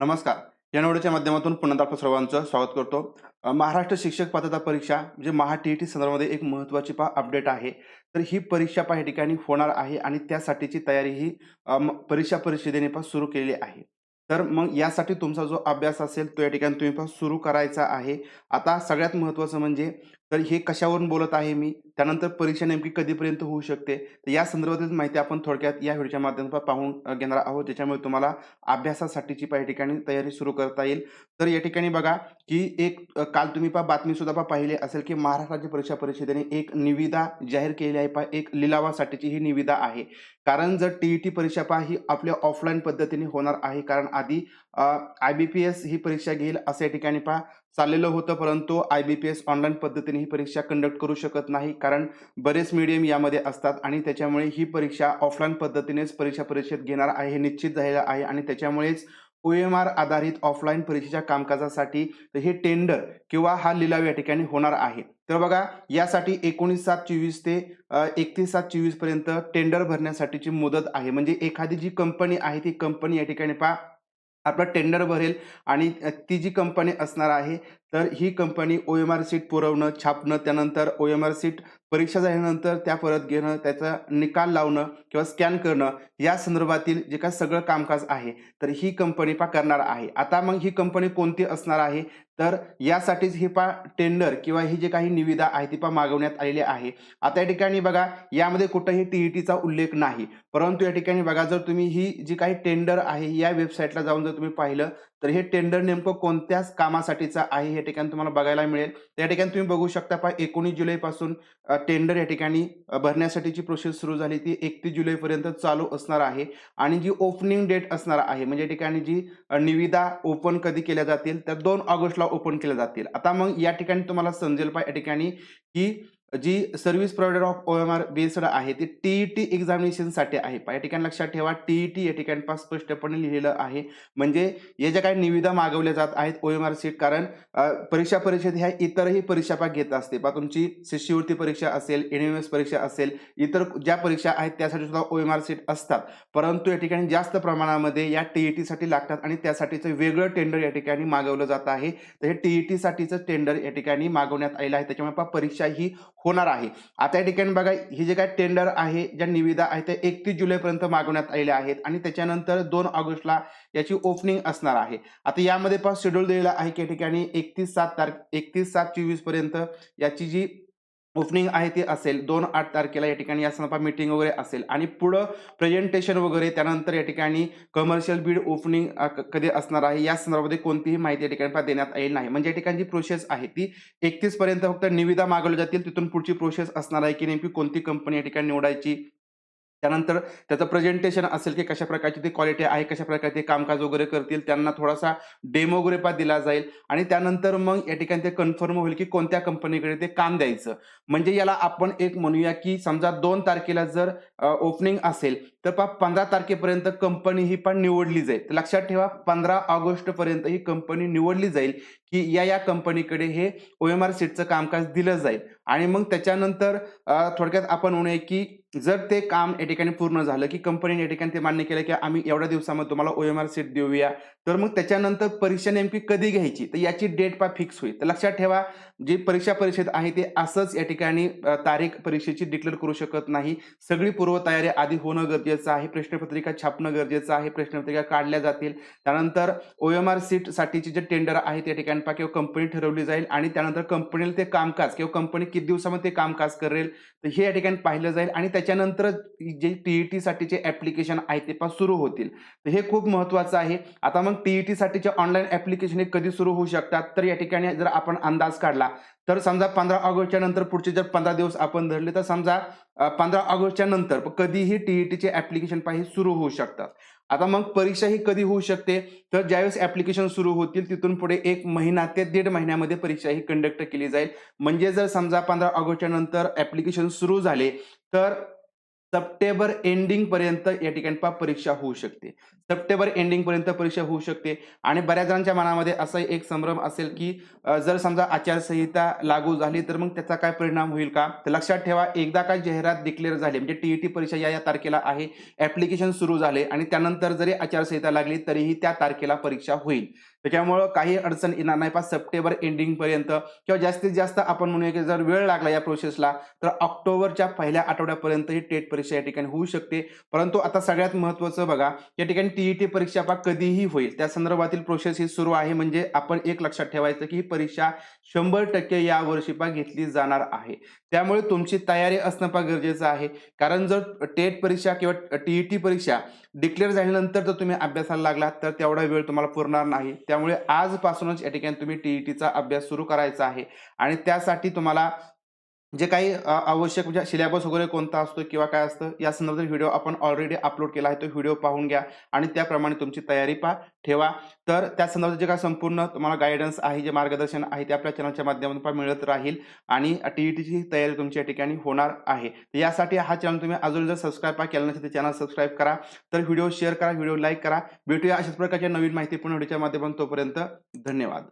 नमस्कार. या निवडीच्या माध्यमातून पुन्हा आपल्या सर्वांचं स्वागत करतो. महाराष्ट्र शिक्षक पात्रता परीक्षा म्हणजे महा टी ई टी संदर्भामध्ये एक महत्त्वाची पा अपडेट आहे. तर ही परीक्षा पहा या ठिकाणी होणार आहे आणि त्यासाठीची तयारी ही परीक्षा परिषदेने पास सुरू केलेली आहे. तर मग यासाठी तुमचा जो अभ्यास असेल तो या ठिकाणी तुम्ही पास सुरू करायचा आहे. आता सगळ्यात महत्त्वाचं म्हणजे तर हे कशावरून बोलत आहे मी? त्यानंतर परीक्षा नेमकी कधीपर्यंत होऊ शकते? तर या संदर्भातील माहिती आपण थोडक्यात या व्हिडिओच्या माध्यमातून पाहून घेणार आहोत. ज्याच्यामुळे तुम्हाला अभ्यासासाठीची पा या ठिकाणी तयारी सुरू करता येईल. तर या ठिकाणी बघा की एक काल तुम्ही पा बातमी सुद्धा पा पाहिली असेल की महाराष्ट्र राज्य परीक्षा परिषदेने एक निविदा जाहीर केलेली आहे पा एक लिलावासाठीची ही निविदा आहे. कारण जर टी ई टी परीक्षा पहा ही आपल्या ऑफलाईन पद्धतीने होणार आहे. कारण आधी आय बी पी एस ही परीक्षा घेईल असं या ठिकाणी पहा. चाललेलं होतं परंतु I B P S online पद्धतीने ही परीक्षा कंडक्ट करू शकत नाही कारण बरेच मीडियम यामध्ये असतात आणि त्याच्यामुळे ही परीक्षा ऑफलाईन पद्धतीनेच परीक्षा परिषद घेणार आहे हे निश्चित झालेलं आहे आणि त्याच्यामुळेच ओ एम आर आधारित ऑफलाईन परीक्षेच्या कामकाजासाठी हे टेंडर किंवा हा लिलाव या ठिकाणी होणार आहे. तर बघा यासाठी एकोणीस सात चोवीस ते एकतीस सात चोवीसपर्यंत टेंडर भरण्यासाठीची मुदत आहे. म्हणजे एखादी जी कंपनी आहे ती कंपनी या ठिकाणी पहा. आपला टेंडर भरेल आणि ती जी कंपनी असणार आहे तर ही company O M R sheet पुरवणं छापणं त्यानंतर ओ एम आर सीट परीक्षा झाल्यानंतर त्या परत घेणं त्याचा निकाल लावणं किंवा स्कॅन करणं या संदर्भातील जे काय सगळं कामकाज आहे तर ही कंपनी पा करणार आहे. आता मग ही कंपनी कोणती असणार आहे? तर यासाठीच ही पा टेंडर किंवा ही जे काही निविदा आहे ती पा मागवण्यात आलेली आहे. आता या ठिकाणी बघा यामध्ये कुठंही टी ई टीचा उल्लेख नाही. परंतु या ठिकाणी बघा जर तुम्ही ही जी काही टेंडर आहे या वेबसाईटला जाऊन जर तुम्ही पाहिलं तर हे टेंडर नेमकं कोणत्याच कामासाठीचं आहे हे ठिकाणी तुम्हाला बघायला मिळेल. या ठिकाणी तुम्ही बघू शकता पहा एकोणीस जुलैपासून टेंडर या ठिकाणी भरण्यासाठीची प्रोसेस सुरू झाली. ती एकतीस जुलैपर्यंत चालू असणार आहे. आणि जी ओपनिंग डेट असणार आहे म्हणजे या ठिकाणी जी निविदा ओपन कधी केल्या जातील तर दोन ऑगस्टला ओपन केल्या जातील. आता मग या ठिकाणी तुम्हाला समजेल पहा या ठिकाणी की जी service provider of O M R based आहे ती टी ई टी एक्झामिनेशनसाठी आहे. या ठिकाणी लक्षात ठेवा टी ई टी या ठिकाणी पास स्पष्टपणे लिहिलेलं आहे. म्हणजे या ज्या काही निविदा मागवल्या जात आहेत ओ एम आर सीट कारण परीक्षा परिषद ह्या इतरही परीक्षा भाग घेत असते. बा तुमची शिष्यवृत्ती परीक्षा असेल एन एम एस परीक्षा असेल इतर ज्या परीक्षा आहेत त्यासाठी सुद्धा ओ एम आर सीट असतात. परंतु या ठिकाणी जास्त प्रमाणामध्ये या टी ई टीसाठी लागतात आणि त्यासाठीचं वेगळं टेंडर या ठिकाणी मागवलं जात आहे. तर हे टी ई टीसाठीचं टेंडर या ठिकाणी मागवण्यात आलेलं आहे. त्याच्यामुळे परीक्षा ही होणार आहे. आता या ठिकाणी बघा ही जे काय टेंडर आहे ज्या निविदा आहेत त्या एकतीस जुलैपर्यंत मागवण्यात आलेल्या आहेत आणि त्याच्यानंतर दोन ऑगस्टला याची ओपनिंग असणार आहे. आता यामध्ये पण शेड्यूल दिलेला आहे की या ठिकाणी एकतीस सात तारख एकतीस सात चोवीसपर्यंत याची जी ओपनिंग आहे ती असेल. दोन आठ तारखेला या ठिकाणी या संदर्भात मीटिंग वगैरे असेल. आणि पुढं प्रेझेंटेशन वगैरे त्यानंतर या ठिकाणी कमर्शियल बीड ओपनिंग कधी असणार आहे? या संदर्भामध्ये कोणतीही माहिती या ठिकाणी देण्यात येईल नाही. म्हणजे या ठिकाणी जी प्रोसेस आहे ती. एकतीस पर्यंत फक्त निविदा मागवल्या जातील. तिथून पुढची प्रोसेस असणार आहे की नेमकी कोणती कंपनी या ठिकाणी निवडायची? त्यानंतर त्याचं प्रेझेंटेशन असेल की कशा प्रकारची ती क्वालिटी आहे कशा प्रकारे ते कामकाज वगैरे करतील त्यांना थोडासा डेमो वगैरे दिला जाईल. आणि त्यानंतर मग या ठिकाणी ते कन्फर्म होईल की कोणत्या कंपनीकडे ते काम द्यायचं. म्हणजे याला आपण एक म्हणूया की समजा दोन तारखेला जर ओपनिंग असेल तर पा पंधरा तारखेपर्यंत कंपनी ही पण निवडली जाईल. लक्षात ठेवा पंधरा ऑगस्ट पर्यंत ही कंपनी निवडली जाईल. की या या कंपनीकडे हे ओ एम आर सीटचं कामकाज दिलं जाईल. आणि मग त्याच्यानंतर थोडक्यात आपण म्हणूया की जर ते काम या ठिकाणी पूर्ण झालं की कंपनीने या ठिकाणी ते मान्य केलं की आम्ही एवढ्या दिवसामध्ये तुम्हाला ओ एम आर सीट देऊया तर मग त्याच्यानंतर परीक्षा नेमकी कधी घ्यायची? तर याची डेट पा फिक्स होईल. तर लक्षात ठेवा जी परीक्षा परिषद आहे ते असंच या ठिकाणी तारीख परीक्षेची डिक्लेअर करू शकत नाही. सगळी पूर्वतयारी आधी होणं गरजेचं आहे प्रश्नपत्रिका छापणं गरजेचं आहे प्रश्नपत्रिका काढल्या जातील. त्यानंतर ओ एम आर सीटसाठीचे जे टेंडर आहे त्या ठिकाणी पहा किंवा कंपनी ठरवली जाईल आणि त्यानंतर कंपनीला ते कामकाज किंवा कंपनी किती दिवसामध्ये ते कामकाज करेल तर हे या ठिकाणी पाहिलं जाईल. आणि त्याच्यानंतर जे टी ई टी साठीचे ऍप्लिकेशन आहे ते पण सुरू होतील. तर हे खूप महत्त्वाचं आहे. आता मग टी ई साठीचे ऑनलाईन ऍप्लिकेशन हे कधी सुरू होऊ शकतात? तर या ठिकाणी जर आपण अंदाज काढला तर समजा पंधरा ऑगस्टच्या नंतर पुढचे जर पंधरा दिवस आपण धरले तर समजा पंधरा ऑगस्टच्या नंतर कधीही टी ई टीचे ऍप्लिकेशन पाहिजे सुरू होऊ शकतात. आता मग परीक्षा ही कधी होऊ शकते? तर ज्यावेळेस ऍप्लिकेशन सुरू होतील तिथून पुढे एक महिना ते दीड महिन्यामध्ये परीक्षा ही कंडक्ट केली जाईल. म्हणजे जर समजा पंधरा ऑगस्टच्या नंतर ऍप्लिकेशन सुरू झाले तर सप्टेंबर एंडिंग पर्यंत या ठिकाणी पा परीक्षा होऊ शकते. सप्टेंबर एंडिंग पर्यंत परीक्षा होऊ शकते. आणि बऱ्याच जणांच्या मनामध्ये असा एक संभ्रम असेल की जर समजा आचारसंहिता लागू झाली तर मग त्याचा काय परिणाम होईल का? तर लक्षात ठेवा एकदा काय जाहिरात डिक्लेअर झाली म्हणजे टीईटी परीक्षा या या तारखेला आहे ऍप्लिकेशन सुरू झाले आणि त्यानंतर जरी आचारसंहिता लागली तरीही त्या तारखेला परीक्षा होईल. त्याच्यामुळं काही अडचण येणार नाही. पा सप्टेंबर एंडिंगपर्यंत किंवा जास्तीत जास्त आपण म्हणूया की जर वेळ लागला या प्रोसेसला तर ऑक्टोबरच्या पहिल्या आठवड्यापर्यंत ही टेट परीक्षा या ठिकाणी होऊ शकते. परंतु आता सगळ्यात महत्त्वाचं बघा या ठिकाणी टीईटी परीक्षा पा कधीही होईल. त्या संदर्भातील प्रोसेस ही सुरू आहे. म्हणजे आपण एक लक्षात ठेवायचं की ही परीक्षा शंभर टक्के या वर्षी पा घेतली जाणार आहे. त्यामुळे तुमची तयारी असणं पा गरजेचं आहे. कारण जर टेट परीक्षा किंवा टीईटी परीक्षा डिक्लेअर झाल्यानंतर जर तुम्ही अभ्यासाला लागलात तर तेवढा वेळ तुम्हाला पुरणार नाही. त्यामुळे आजपासूनच या ठिकाणी तुम्ही टीईटीचा अभ्यास सुरू करायचा आहे. आणि त्यासाठी तुम्हाला जे काही आवश्यक म्हणजे सिलेबस वगैरे कोणता असतो किंवा काय असतं या संदर्भात व्हिडिओ आपण ऑलरेडी अपलोड केला आहे तो व्हिडिओ पाहून घ्या आणि त्याप्रमाणे तुमची तयारी पा ठेवा. तर त्या संदर्भात जे काय संपूर्ण तुम्हाला गायडन्स आहे जे मार्गदर्शन आहे ते आपल्या चॅनलच्या माध्यमातून पहा मिळत राहील आणि टी टीईटीची तयारी तुमच्या ठिकाणी होणार आहे. तर यासाठी हा चॅनल तुम्ही अजून जर सबस्क्राईब केला नसेल तर चॅनल सबस्क्राईब करा. तर व्हिडिओ शेअर करा व्हिडिओ लाईक करा. भेटूया अशाच प्रकारच्या नवीन माहितीपूर्ण व्हिडिओच्या माध्यमातून तोपर्यंत धन्यवाद.